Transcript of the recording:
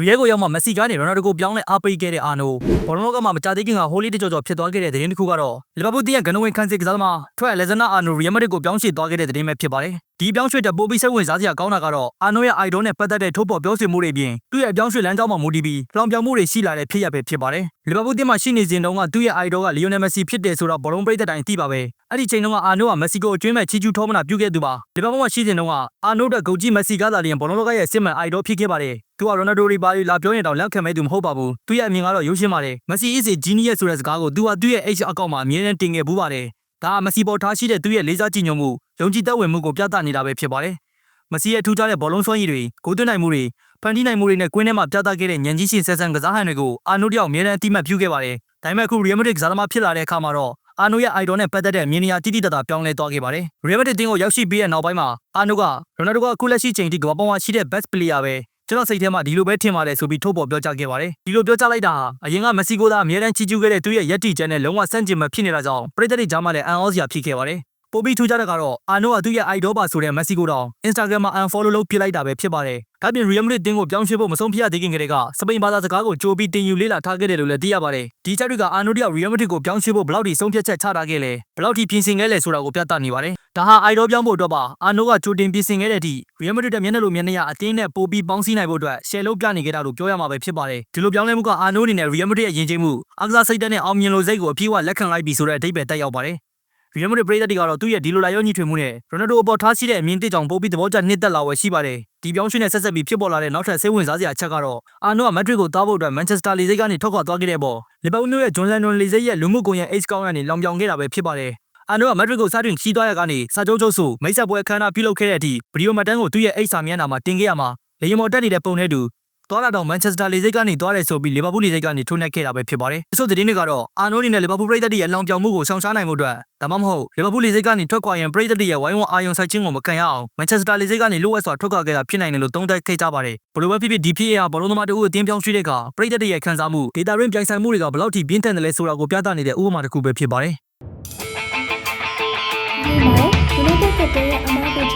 ရီယယ်ကိုရောက်မှမက်ဆီကနေရိုနယ်ဒိုကိုပြောင်းလဲအားပေးခဲ့တဲ့အာနိုဘောလုံးလောကမှာမကြသေးခင်ကဟိုလီတကြော်ကြော်ဖြစ်သွားခဲ့တဲ့သတင်းတစ်ခုကတော့လီဗာပူးတင်းရဲ့ဂန်နဝင်ခန်းစစ်ကစားသမားထွက်လက်ဇနာအာနိုရီယယ်မက်ဒရစ်ကိုပြောင်းရွှေ့သွားခဲ့တဲ့သတင်းပဲဖြစ်ပါတယ်ဒီပြောင်းရွှေ့တဲ့ပိုပြီးစိတ်ဝင်စားစရာကောင်းတာကတော့အာနိုရဲ့အိုက်ဒိုနဲ့ပတ်သက်တဲ့ထုတ်ဖော်ပြောဆိုမှုတွေအပြင်သူ့ရဲ့အပြောင်းရွှေ့လမ်းကြောင်းမှာမူတည်ပြီးလောင်ပြောင်မှုတွေရှိလာတဲ့ဖြစ်ရပ်ပဲဖြစ်ပါတယ်လီဗာပူးတင်းမှာရှိနေစဉ်တုန်းကသူ့ရဲ့အိုက်ဒိုကလီယိုနယ်မက်ဆီဖြစ်တယ်ဆိုတော့ဘောလုံးပရိသတ်တိုင်းသိပါပဲ အဲ့ဒီချိန်တုန်းကအာနိုကမက်ဆီကိုအကျွင်းမဲ့ချီကျူးထောမနာပြုခဲ့သူပါလီဗာပူးမှာရှိစဉ်တုန်းကအာနိုတဲ့ဂုတ်ကြီးမက်ဆီကသာလျင်ဘောလုံးလောကရဲ့စစ်မှန်အိုက်ဒိုဖြစ်ခဲ့ပါတယ်သူကရိုနယ်ဒိုရီပါရီလာပြောရင်တော့လက်ခံမဲ့သူမဟုတ်ပါဘူးသူရဲ့အမြင်ကတော့ရိုးရှင်းပါတယ်မက်ဆီ is a genius ဆိုတဲ့စကားကိုသူကသူ့ရဲ့ H အကောင့်မှာအမြဲတမ်းတင်ခဲ့ဘူးပါတယ်ဒါကမက်ဆီပေါ်ထားရှိတဲ့သူ့ရဲ့လေးစားကြည်ညိုမှုယုံကြည်သက်ဝင်မှုကိုပြသနေတာပဲဖြစ်ပါတယ်မက်ဆီရဲ့ထူးခြားတဲ့ဘောလုံးစွမ်းရည်တွေဂိုးသွင်းနိုင်မှုတွေဖန်တီးနိုင်မှုတွေနဲ့ကွင်းထဲမှာပြသခဲ့တဲ့ညံကြီးရှင်ဆက်ဆန်ကစားဟန်တွေကိုအာနိုတယောက်အမြဲတမ်းအတိမတ်ပြုခဲ့ပါတယ်ဒါပေမဲ့အခုရီယယ်မက်ဒရစ်ကစားသမားဖြစ်လာတဲ့အခါမှာတော့ အာနိုရဲ့အိုင်ဒိုနဲ့ပတ်သက်တဲ့မြင်နေရတိတိတတ်ပြောင်းလဲသွားခဲ့ပါတယ်ရီယယ်မက်ဒရစ်တင်းကိုရောက်ရှိပြီးတဲ့နောက်ပိုင်းမှာအာနိုကရိုနယ်ဒိုကအခုလက်ရှိချိန်ထိကမ္ဘာပေါ်မှာရှိတဲ့ best player ပဲကျွန်တော်စိတ်ထဲမှာဒီလိုပဲထင်ပါတယ်ဆိုပြီးထုတ်ဖော်ပြောကြားခဲ့ပါတယ်ဒီလိုပြောကြားလိုက်တာဟာအရင်ကမက်ဆီကိုသားအမြဲတမ်းချီးကျူးခဲ့တဲ့သူ့ရဲ့ယက်တီချန်နဲ့လုံးဝဆန့်ကျင်ဘက်ဖြစ်နေတာကြောင့်ပရိသတ်တွေကြားမှာလည်းအန်အောစရာဖြစ်ခဲ့ပါတယ်ပိုပြီးထူးခြားတဲ့ကတော့အာနိုကသူ့ရဲ့ idol ပါဆိုတဲ့မက်ဆီကိုတောင် Instagram မှာ unfollow လုပ်ပြလိုက်တာပဲဖြစ်ပါတယ်ဒါပြင် Real Madrid တင်းကိုပြောင်းရွှေ့ဖို့မဆုံးဖြတ်သေးခင်ကတည်းကစပိန်ဘာသာစကားကိုကြိုးပြီးတင်ယူလေ့လာထားခဲ့တယ်လို့လည်းသိရပါတယ်ဒီချက်တွေကအာနိုတယောက် Real Madrid ကိုပြောင်းရွှေ့ဖို့ဘယ်လောက်ထိဆုံးဖြတ်ချက်ချထားခဲ့လဲဘယ်လောက်ထိပြင်ဆင်ခဲ့လဲဆိုတာကိုပြသနေပါတယ်ဒါဟာ idol ပြောင်းဖို့အတွက်ပါအာနိုကကြိုတင်ပြင်ဆင်ခဲ့တဲ့အထိ Real Madrid တဲ့မျက်နှာလိုမျက်နှာရအတင်းနဲ့ပိုပြီးပေါင်းစည်းနိုင်ဖို့အတွက် share လုပ်ပြနေခဲ့တာလို့ပြောရမှာပဲဖြစ်ပါတယ်ဒီလိုပြောင်းလဲမှုကအာနိုအနေနဲ့ Real Madrid ရဲ့ယဉ်ကျေးမှုအကစားစိတ်ဓာတ်နဲ့အောင်မြင်လို့စိတ်ကိုအပြည့်အဝလက်ခံလိုက်ပြီဆိုတဲ့အဓိပ္ပာယ်တက်ရောက်ပါတယ်ရီယယ်မက်ဒရစ်ပရိသတ်တွေကတော့သူ့ရဲ့ဒီလိုလာရောညီထွေမှုနဲ့ရိုနယ်ဒိုအပေါ်ထားရှိတဲ့အမြင်တစ်ကြောင့်ပိုပြီးသဘောကျနှစ်သက်လာဝယ်ရှိပါတယ် ဒီပြောင်းရွှေ့နဲ့ဆက်ဆက်ပြီးဖြစ်ပေါ်လာတဲ့နောက်ထပ်စိတ်ဝင်စားစရာအချက်ကတော့အာနိုကမက်ဒရစ်ကိုတားဖို့အတွက်မန်ချက်စတာလေဆိပ်ကနေထွက်ခွာသွားခဲ့တဲ့ပေါ်လီဗာပူးမြို့ရဲ့ဂျွန်လန်ဒွန်လေဆိပ်ရဲ့လူမှုကွန်ရက် H ကောင်းကနေလောင်ပြောင်ခဲ့တာပဲဖြစ်ပါတယ်အာနိုကမက်ဒရစ်ကိုစတင်ချီးသွားရကနေစာချုပ်ချုပ်ဆိုမိတ်ဆက်ပွဲအခမ်းအနားပြုလုပ်ခဲ့တဲ့အထိဗီဒီယိုမတ်တန်းကိုသူ့ရဲ့ H စာမျက်နှာမှာတင်ခဲ့ရမှာလေယာဉ်ပေါ်တက်နေတဲ့ပုံနဲ့တူ သွားလာတော့မန်ချက်စတာလေဆိပ်ကနေသွားတယ်ဆိုပြီးလီဗာပူးလေဆိပ်ကနေထိုးနှက်ခဲ့တာပဲဖြစ်ပါတယ်။အဆိုသတင်းတွေကတော့အာနိုနီနဲ့လီဗာပူးပရိသတ်တွေရဲ့လောင်ပြောင်မှုကိုဆောင်ရှားနိုင်မှုအတွက်ဒါမှမဟုတ်လီဗာပူးလေဆိပ်ကနေထွက်ခွာရင်ပရိသတ်တွေရဲ့ဝိုင်းဝန်းအာရုံစိုက်ခြင်းကိုမကန်ရအောင်မန်ချက်စတာလေဆိပ်ကနေလိုအပ်စွာထွက်ခွာခဲ့တာဖြစ်နိုင်တယ်လို့သုံးသပ်ခဲ့ကြပါတယ်။ဘလိုပဲဖြစ်ဖြစ်ဒီဖြစ်ရဘောလုံးသမားတို့အတင်းပြောင်းရွှေ့တဲ့အခါပရိသတ်တွေရဲ့ခံစားမှုဒေတာရင်းပြိုင်ဆိုင်မှုတွေကဘယ်လောက်ထိပြင်းထန်တယ်လဲဆိုတာကိုပြသနေတဲ့ဥပမာတစ်ခုပဲဖြစ်ပါတယ်။ဒီမှာ United ကတည်းကအမားကိုချပြပေး